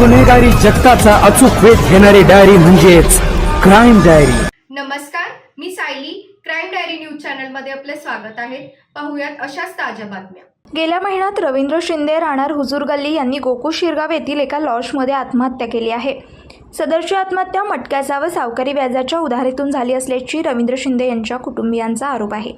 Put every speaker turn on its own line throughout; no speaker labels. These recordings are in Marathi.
गुन्हेगारी जगताचा अचूक वेध घेणारी डायरी म्हणजेच क्राईम डायरी
नमस्कार मी सायली. क्राईम डायरी न्यूज चॅनलमध्ये आपले स्वागत आहे. पाहुयात अशाच ताज्या बातम्या.
गेल्या महिन्यात रवींद्र शिंदे राहणार हुजूर गल्ली यांनी गोकुळ शिरगाव येथील एका लॉजमध्ये आत्महत्या केली आहे. सदरची आत्महत्या मटक्याचा व सावकारी व्याजाच्या उधारीतून झाली असल्याची रवींद्र शिंदे यांच्या कुटुंबियांचा आरोप आहे.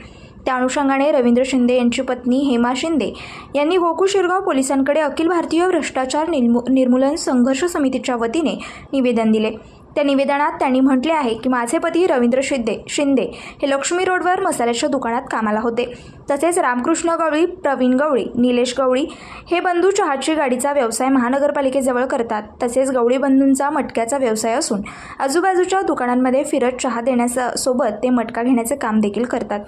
त्या अनुषंगाने रवींद्र शिंदे यांची पत्नी हेमा शिंदे यांनी गोकुळ शिरगाव पोलिसांकडे अखिल भारतीय भ्रष्टाचार निर्मू निर्मूलन संघर्ष समितीच्या वतीने निवेदन दिले. त्या निवेदनात त्यांनी म्हटले आहे की माझे पती रवींद्र शिंदे शिंदे हे लक्ष्मी रोडवर मसाल्याच्या दुकानात कामाला होते. तसेच रामकृष्ण गवळी प्रवीण गवळी निलेश गवळी हे बंधू चहाची गाडीचा व्यवसाय महानगरपालिकेजवळ करतात. तसेच गवळी बंधूंचा मटक्याचा व्यवसाय असून आजूबाजूच्या दुकानांमध्ये फिरत चहा देण्यासोबत ते मटका घेण्याचे काम देखील करतात.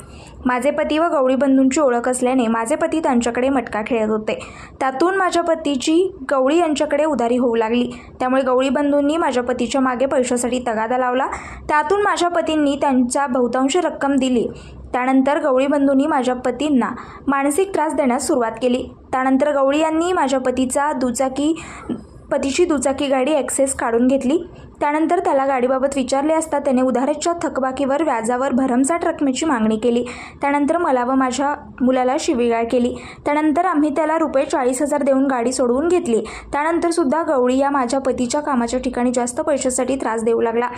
माझे पती व गवळी बंधूंची ओळख असल्याने माझे पती त्यांच्याकडे मटका खेळत होते. त्यातून माझ्या पतीची गवळी यांच्याकडे उधारी होऊ लागली. त्यामुळे गवळी बंधूंनी माझ्या पतीच्या मागे पैशासाठी तगादा लावला. त्यातून माझ्या पतींनी त्यांचा बहुतांश रक्कम दिली. त्यानंतर गवळी बंधूंनी माझ्या पतींना मानसिक त्रास देण्यास सुरुवात केली. त्यानंतर गवळी यांनी माझ्या पतीचा दुचाकी पतीची दुचाकी गाडी ॲक्सेस काढून घेतली. त्यानंतर त्याला गाडीबाबत विचारले असता त्याने उधाराच्या थकबाकीवर व्याजावर भरमसाठ रकमेची मागणी केली. त्यानंतर मला व माझ्या मुलाला शिवीगाळ केली. त्यानंतर आम्ही त्याला रुपये चाळीस हजार देऊन गाडी सोडवून घेतली. त्यानंतर सुद्धा गवळी या माझ्या पतीच्या कामाच्या ठिकाणी जास्त पैशासाठी त्रास देऊ लागला.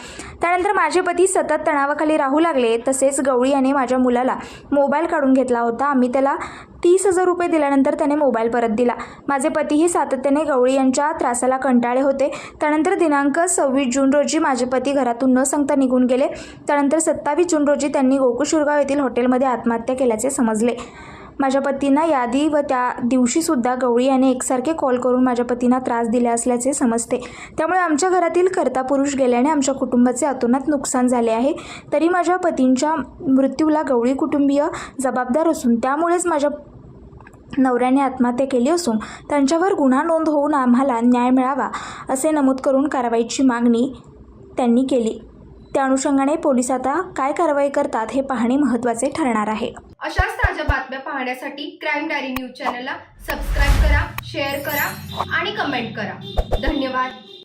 त्यानंतर माझे पती सतत तणावाखाली राहू लागले. तसेच गवळी याने माझ्या मुलाला मोबाईल काढून घेतला होता. आम्ही त्याला तीस हजार रुपये दिल्यानंतर त्याने मोबाईल परत दिला. माझे पतीही सातत्याने गवळी यांच्या त्रासाला कंटाळे होते. त्यानंतर दिनांक सव्वीस जून रोजी माझे पती घरातून न सांगता निघून गेले. त्यानंतर सत्तावीस जून रोजी त्यांनी गोकुळ येथील हॉटेलमध्ये आत्महत्या केल्याचे समजले. माझ्या पतींना यादी व त्या दिवशीसुद्धा गवळी याने एकसारखे कॉल करून माझ्या पतींना त्रास दिले असल्याचे समजते. त्यामुळे आमच्या घरातील कर्ता पुरुष गेल्याने आमच्या कुटुंबाचे अतोनात नुकसान झाले आहे. तरी माझ्या पतींच्या मृत्यूला गवळी कुटुंबीय जबाबदार असून त्यामुळेच माझ्या नवऱ्याने आत्महत्या केली असून त्यांच्यावर गुन्हा नोंद होऊन आम्हाला न्याय मिळावा असे नमूद करून कारवाईची मागणी त्यांनी केली. त्या अनुषंगाने पोलीस आता काय कारवाई करतात हे पाहणे महत्त्वाचे ठरणार आहे.
अशाच ताज्या बातम्या पाहण्यासाठी क्राईम डायरी न्यूज चॅनलला सबस्क्राईब करा शेअर करा आणि कमेंट करा. धन्यवाद.